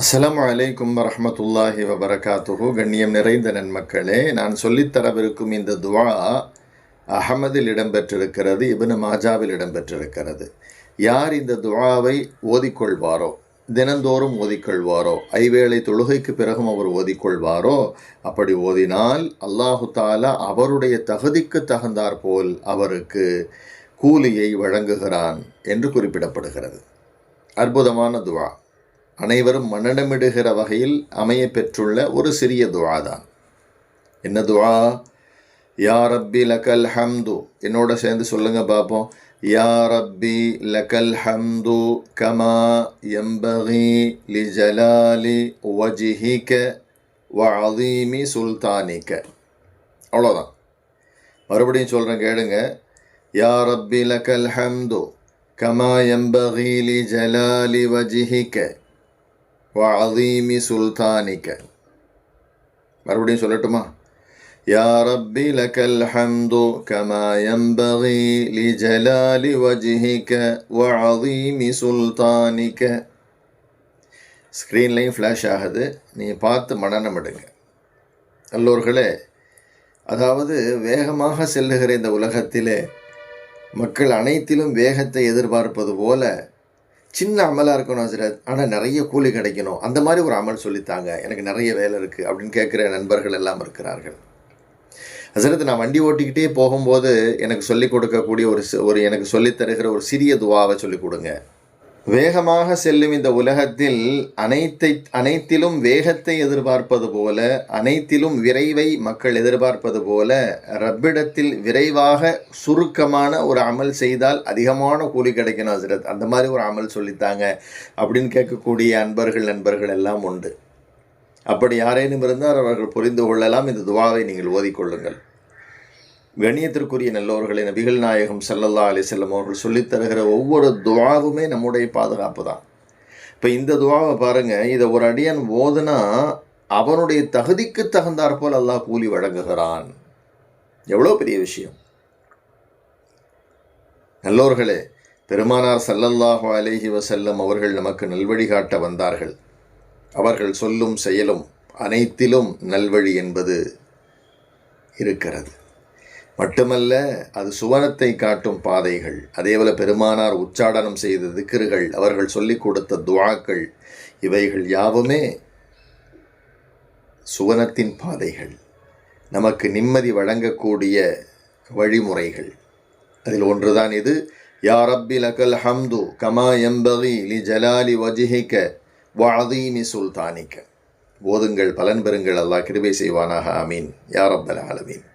அஸ்லாம் அலைக்கும் வரமத்துல்லாஹி வபரகாத்துஹு. கண்ணியம் நிறைந்த நன்மக்களே நான் சொல்லித்தரவிருக்கும் இந்த துவா அஹமதில் இடம்பெற்றிருக்கிறது இப்னு மாஜாவில் இடம்பெற்றிருக்கிறது. யார் இந்த துவாவை ஓதிக்கொள்வாரோ தினந்தோறும் ஓதிக்கொள்வாரோ ஐவேளை தொழுகைக்கு பிறகும் அவர் ஓதிக்கொள்வாரோ அப்படி ஓதினால் அல்லாஹு தாலா அவருடைய தகுதிக்கு தகுந்தாற்போல் அவருக்கு கூலியை வழங்குகிறான் என்று குறிப்பிடப்படுகிறது. அற்புதமான துவா. அனைவரும் மனநமிடுகிற வகையில் அமைய பெற்றுள்ள ஒரு சிறிய துவா தான் என்ன துவா யா ரப்பி லக்கல் ஹம்து. என்னோட சேர்ந்து சொல்லுங்க பார்ப்போம் யா ரப்பி லக்கல் ஹம்து கமா எம்பகி லி ஜலாலி வஜிஹிக வ அதீமி சுல்தானிக்க அவ்வளோதான் மறுபடியும் சொல்கிறேன் கேளுங்க. யா ரப்பி லக்கல் ஹம்து கமா எம்பகி லி ஜலாலி வஜிஹிக்க வஅதீமி சுல்தானிக்க மறுபடியும் சொல்லட்டுமா? யா ரப்பி லக்கல் ஹம்து கமா யம்பகி லிஜலாலி வஜ்ஹிக வஅதீமி சுல்தானிக்க ஸ்க்ரீன்லையும் ஃப்ளாஷ் ஆகுது நீங்கள் பார்த்து மனநம் எடுங்க நல்லோர்களே அதாவது வேகமாக செல்லுகிற இந்த உலகத்திலே மக்கள் அனைத்திலும் வேகத்தை எதிர்பார்ப்பது போல சின்ன அமலாக இருக்கணும் ஹசரத். ஆனால் நிறைய கூலி கிடைக்கணும். அந்த மாதிரி ஒரு அமல் சொல்லித்தாங்க. எனக்கு நிறைய வேலை இருக்குது அப்படின்னு கேட்குற நண்பர்கள் எல்லாம் இருக்கிறார்கள். ஹசரத் நான் வண்டி ஓட்டிக்கிட்டே போகும்போது எனக்கு சொல்லிக் கொடுக்கக்கூடிய ஒரு ஒரு எனக்கு சொல்லித் தருகிற ஒரு சிறிய துவாவை சொல்லிக் கொடுங்க. வேகமாக செல்லும் இந்த உலகத்தில் அனைத்தை அனைத்திலும் வேகத்தை எதிர்பார்ப்பது போல அனைத்திலும் விரைவை மக்கள் எதிர்பார்ப்பது போல ரப்பிடத்தில் விரைவாக சுருக்கமான ஒரு அமல் செய்தால் அதிகமான கூலி கிடைக்கணும் ஹசரத். அந்த மாதிரி ஒரு அமல் சொல்லித்தாங்க. அப்படின்னு கேட்கக்கூடிய அன்பர்கள் நண்பர்கள் எல்லாம் உண்டு. அப்படி யாரேனும் இருந்தால் அவர்கள் புரிந்து கொள்ளலாம். இந்த துவாவை நீங்கள் ஓதிக்கொள்ளுங்கள் கணியத்திற்குரிய நல்லவர்களை நபிகள் நாயகம் ஸல்லல்லாஹு அலி செல்லம் அவர்கள் சொல்லித் தருகிற ஒவ்வொரு துவாவுமே நம்முடைய பாதுகாப்பு தான். இப்போ இந்த துவாவை பாருங்கள் இதை ஒரு அடியான் ஓதுனா அவனுடைய தகுதிக்கு தகுந்தாற்போல் அல்லாஹ் கூலி வழங்குகிறான். எவ்வளோ பெரிய விஷயம். நல்லோர்களே பெருமானார் சல்லல்லாஹு அலேஹி வசல்லம் அவர்கள் நமக்கு நல்வழி காட்ட வந்தார்கள். அவர்கள் சொல்லும் செயலும் அனைத்திலும் நல்வழி என்பது இருக்கிறது. மட்டுமல்ல அது சுவனத்தை காட்டும் பாதைகள். அதேபோல பெருமானார் உச்சாடனம் செய்த திக்கிர்கள் அவர்கள் சொல்லிக் கொடுத்த துவாக்கள் இவைகள் யாவுமே சுவனத்தின் பாதைகள். நமக்கு நிம்மதி வழங்கக்கூடிய வழிமுறைகள். அதில் ஒன்றுதான் இது. யா ரப்பி லக்கல் ஹம்து கமா எம்பகி லி ஜலாலி வஜிஹிக்க வாதீமி சுல்தானிக்க ஓதுங்கள் பலன் பெறுங்கள். அல்லாஹ் கிருபை செய்வானாக. அமீன் யா ரப்பல் ஆலமீன்.